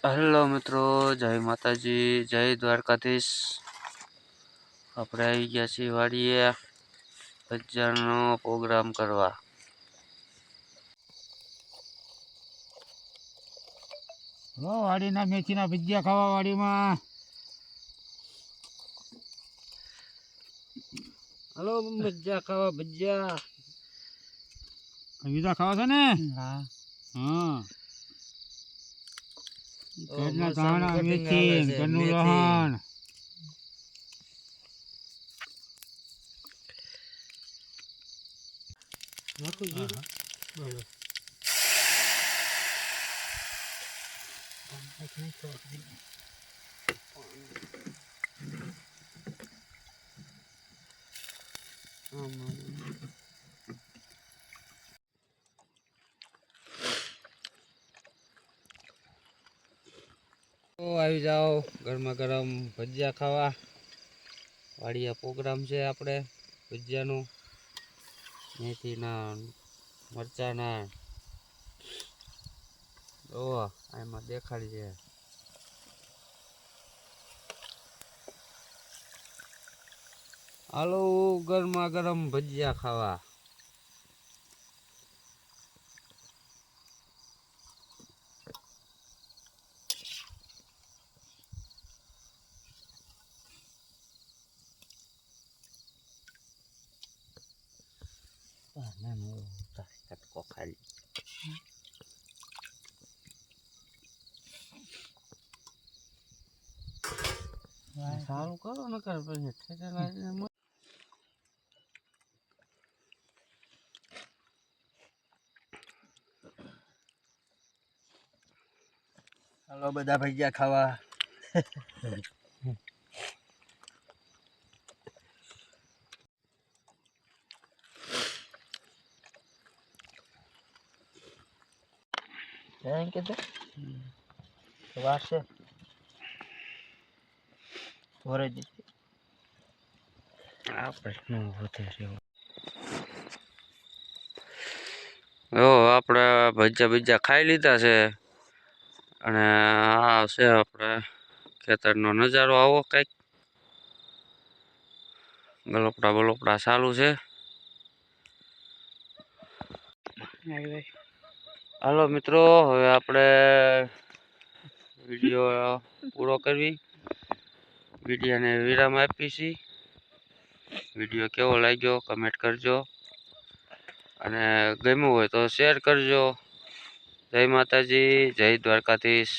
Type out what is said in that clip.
Hello મિત્રો જય માતાજી જય દ્વારકાધીશ. આપણે આવી ગયા છીએ વાડીએ ભજનનો પ્રોગ્રામ કરવા. વાડીના મેથીના ભજીયા ખાવા વાડીમાં. હલો ભજીયા ખાવા ભજીયા. બીજા ખાવા છે ને? હા. ઘરના ધાણા મેથી આવે છે, ઘરનું મેથી. લહણ આવી જાઓ, ગરમા ગરમ ભજીયા ખાવા. વાડિયા પ્રોગ્રામ છે આપણે, ભજીયાનો. મેથીના, મરચાના. ઓ એમાં દેખાડી છે. હાલો, ગરમા ગરમ ભજીયા ખાવા. કટકો ખાલી સારું કરો ને કર પછી ઠેકા હલો બધા ભજીયા ખાવા એમ કીધું વારસે દીધી આ પ્રશ્ન વધે છે. જો આપણે ભજીયા ભજીયા ખાઈ લીધા છે. અને આ છે આપણે ખેતરનો નજારો આવો કંઈક. ગલોપડા બલોપડા ચાલુ છે. હાલો મિત્રો, હવે આપણે વીડિયો પૂરો કરવી. વિડીયોને વિરામ આપી છીએ વીડિયો કેવો લાગ્યો કમેન્ટ કરજો. અને ગમ્યું હોય તો શેર કરજો. જય માતાજી, જય દ્વારકાધીશ.